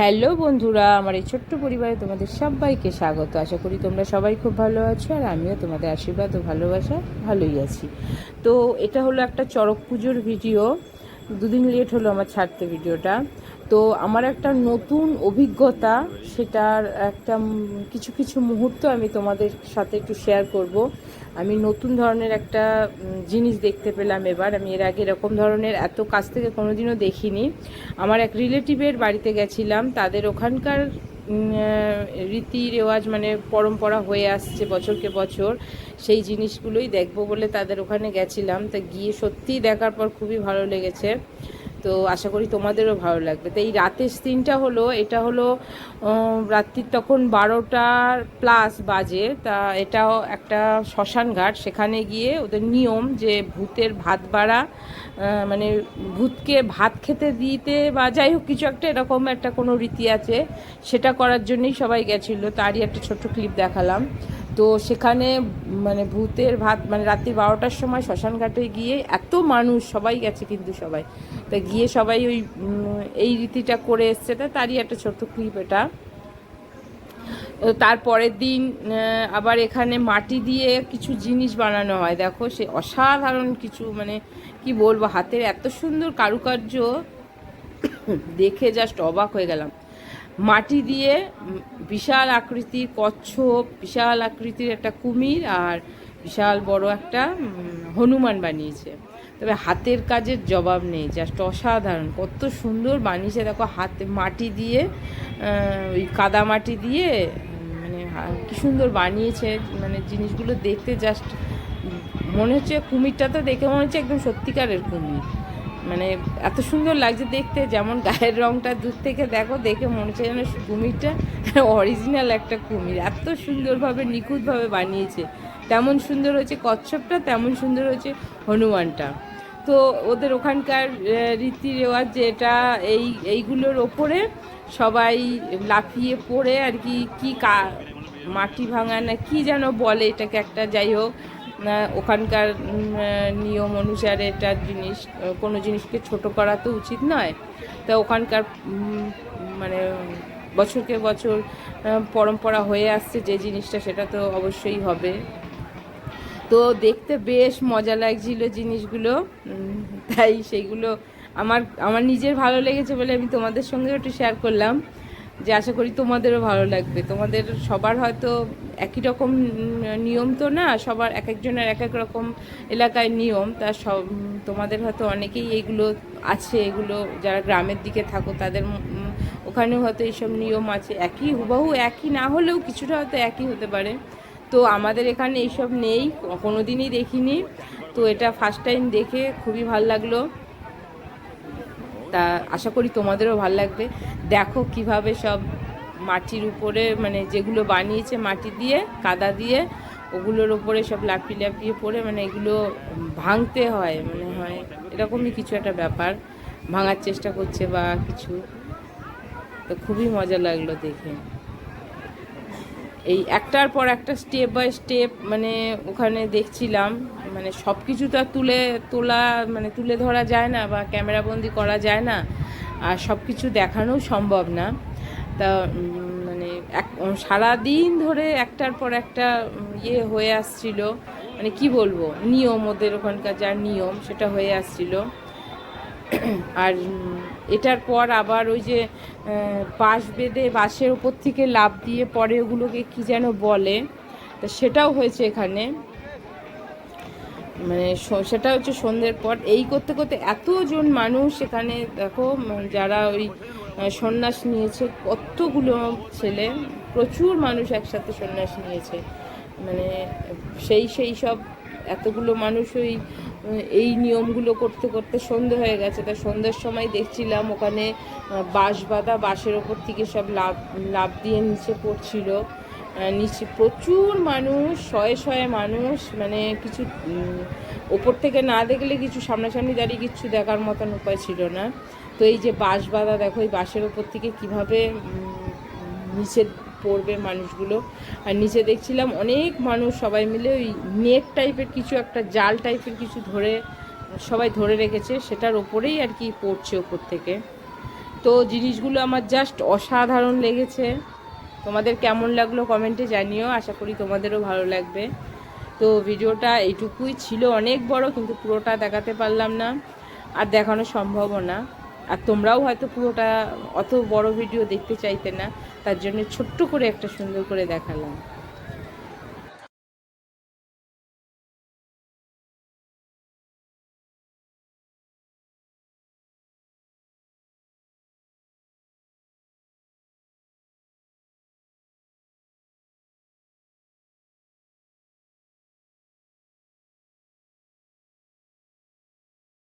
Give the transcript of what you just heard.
Hello বন্ধুরা, আমার এই ছোট্ট পরিবারে তোমাদের সবাইকে স্বাগত। আশা করি তোমরা সবাই খুব ভালো আছো আর আমিও তোমাদের আশীর্বাদ ও ভালোবাসা ভালোই আছি। তো এটা হলো একটা চড়ক পুজোর ভিডিও। দুদিন লেট হলো আমার ছাড়তে ভিডিওটা। তো আমার একটা নতুন অভিজ্ঞতা, সেটার একটা কিছু কিছু মুহূর্ত আমি তোমাদের সাথে একটু শেয়ার করব। আমি নতুন ধরনের একটা জিনিস দেখতে পেলাম এবার। আমি এর আগে এরকম ধরনের এত কাছ থেকে কোনোদিনও দেখিনি। আমার এক রিলেটিভের বাড়িতে গেছিলাম। তাদের ওখানকার রীতি রেওয়াজ মানে পরম্পরা হয়ে আসছে বছরকে বছর। সেই জিনিসগুলোই দেখব বলে তাদের ওখানে গেছিলাম। তা গিয়ে সত্যিই দেখার পর খুবই ভালো লেগেছে। তো আশা করি তোমাদেরও ভালো লাগবে। তো এই রাতের সিনটা হলো, এটা হলো রাত্রির তখন বারোটার প্লাস বাজে। তা এটাও একটা শ্মশান ঘাট সেখানে গিয়ে ওদের নিয়ম যে ভূতের ভাত বাড়া মানে ভূতকে ভাত খেতে দিতে বা যাই হোক, কিছু একটা এরকম একটা কোনো রীতি আছে, সেটা করার জন্যই সবাই গেছিল। তারই একটা ছোট্ট ক্লিপ দেখালাম। তো সেখানে মানে ভূতের ভাত মানে রাত্রি বারোটার সময় শ্মশানঘাটে গিয়ে এত মানুষ, সবাই গেছে কিন্তু সবাই। তা গিয়ে সবাই ওই এই রীতিটা করে এসছে, তা তারই একটা ছোট্ট ক্লিপ এটা। তারপরের দিন আবার এখানে মাটি দিয়ে কিছু জিনিস বানানো হয়। দেখো, সে অসাধারণ কিছু মানে কি বলব, হাতের এত সুন্দর কারুকার্য। দেখে জাস্ট অবাক হয়ে গেলাম। মাটি দিয়ে বিশাল আকৃতির কচ্ছপ, বিশাল আকৃতির একটা কুমির আর বিশাল বড় একটা হনুমান বানিয়েছে। তবে হাতের কাজের জবাব নেই জাস্ট অসাধারণ। কত সুন্দর বানিয়েছে, দেখো হাতে, মাটি দিয়ে ওই কাদা মাটি দিয়ে মানে কি সুন্দর বানিয়েছে মানে জিনিসগুলো দেখতে জাস্ট মনে হচ্ছে কুমিরটা তো দেখে মনে হচ্ছে একদম সত্যিকারের কুমির। মানে এত সুন্দর লাগছে দেখতে, যেমন গায়ের রংটা দূর থেকে দেখো, দেখে মনে হচ্ছে যেন কুমিরটা অরিজিনাল একটা কুমির। এত সুন্দরভাবে, নিখুঁতভাবে বানিয়েছে। তেমন সুন্দর হয়েছে কচ্ছপটা, তেমন সুন্দর হয়েছে হনুমানটা। তো ওদের ওখানকার রীতি রেওয়াজ যেটা, এই, এইগুলোর ওপরে সবাই লাফিয়ে পড়ে আর কি, কী কা, মাটি ভাঙা না, কি যেন বলে এটাকে একটা, যাই হোক। ওখানকার নিয়ম অনুসারে এটা জিনিস কোনো জিনিসকে ছোট করা তো উচিত নয়। তা ওখানকার মানে বছরকে বছর পরম্পরা হয়ে আসছে যে জিনিসটা, সেটা তো অবশ্যই হবে। তো দেখতে বেশ মজা লাগছিল জিনিসগুলো তাই সেইগুলো আমার আমার নিজের ভালো লেগেছে বলে আমি তোমাদের সঙ্গেও একটু শেয়ার করলাম। যে আশা করি তোমাদেরও ভালো লাগবে। তোমাদের সবার হয়তো একই রকম নিয়ম তো না, সবার এক একজনের এক এক রকম এলাকায় নিয়ম। তা সব তোমাদের হয়তো অনেকেই এগুলো আছে, এগুলো যারা গ্রামের দিকে থাকো, তাদের ওখানেও হয়তো এইসব নিয়ম আছে। একই, হুবাহু একই না হলেও কিছুটা হয়তো একই হতে পারে। তো আমাদের এখানে এইসব নেই কোনো দিনই দেখিনি। তো এটা ফার্স্ট টাইম দেখে খুবই ভালো লাগল। তা আশা করি তোমাদেরও ভালো লাগবে। দেখো কীভাবে সব মাটির উপরে মানে যেগুলো বানিয়েছে মাটি দিয়ে, কাদা দিয়ে, ওগুলোর উপরে সব লাফিয়ে লাফিয়ে পড়ে মানে এগুলো ভাঙতে হয় মানে হয় এরকমই কিছু একটা ব্যাপার। ভাঙার চেষ্টা করছে বা কিছু। তো খুবই মজা লাগল দেখে। এই একটার পর একটা স্টেপ বাই স্টেপ মানে ওখানে দেখছিলাম। মানে সব কিছু তো আর তুলে তোলা মানে তুলে ধরা যায় না বা ক্যামেরাবন্দি করা যায় না। আর সব কিছু দেখানোও সম্ভব না। তা মানে এক, সারাদিন ধরে একটার পর একটা ইয়ে হয়ে আসছিল। মানে কি বলব? নিয়ম ওদের ওখানকার যা নিয়ম, সেটা হয়ে আসছিল। আর এটার পর আবার ওই যে বাঁশ বেঁধে বাঁশের ওপর থেকে লাভ দিয়ে পরে ওগুলোকে কী যেন বলে। তা সেটাও হয়েছে এখানে। মানে সেটা হচ্ছে সন্ধ্যের পর। এই করতে করতে এতজন মানুষ এখানে, দেখো যারা ওই সন্ন্যাস নিয়েছে, কতগুলো ছেলে, প্রচুর মানুষ একসাথে সন্ন্যাস নিয়েছে। মানে সেই সেই সব এতগুলো মানুষ ওই এই নিয়মগুলো করতে করতে সন্ধে হয়ে গেছে। তা সন্ধ্যের সময় দেখছিলাম ওখানে বাঁশ বাঁধা বাঁশের ওপর থেকে সব লাভ লাভ দিয়ে নিচে পড়ছিল। নিচে প্রচুর মানুষ, শয়ে শয়ে মানুষ মানে কিছু ওপর থেকে না দেখলে কিছু সামনাসামনি দাঁড়িয়ে কিছু দেখার মতন উপায় ছিল না। তো এই যে বাঁশ বাঁধা, দেখো এই বাঁশের ওপর থেকে কীভাবে নিচে পড়বে মানুষগুলো। আর নিচে দেখছিলাম অনেক মানুষ সবাই মিলে ওই নেট টাইপের কিছু একটা, জাল টাইপের কিছু ধরে, সবাই ধরে রেখেছে। সেটার ওপরেই আর কি পড়ছে ওপর থেকে। তো জিনিসগুলো আমার জাস্ট অসাধারণ লেগেছে। তোমাদের কেমন লাগল কমেন্টে জানিও, আশা করি তোমাদেরও ভালো লাগবে। তো ভিডিওটা এইটুকুই ছিল, অনেক বড়, কিন্তু পুরোটা দেখাতে পারলাম না, আর দেখানো সম্ভবও না। আর তোমরাও হয়তো পুরোটা অত বড় ভিডিও দেখতে চাইতে না, তার জন্য ছোট্ট করে একটা সুন্দর করে দেখালাম।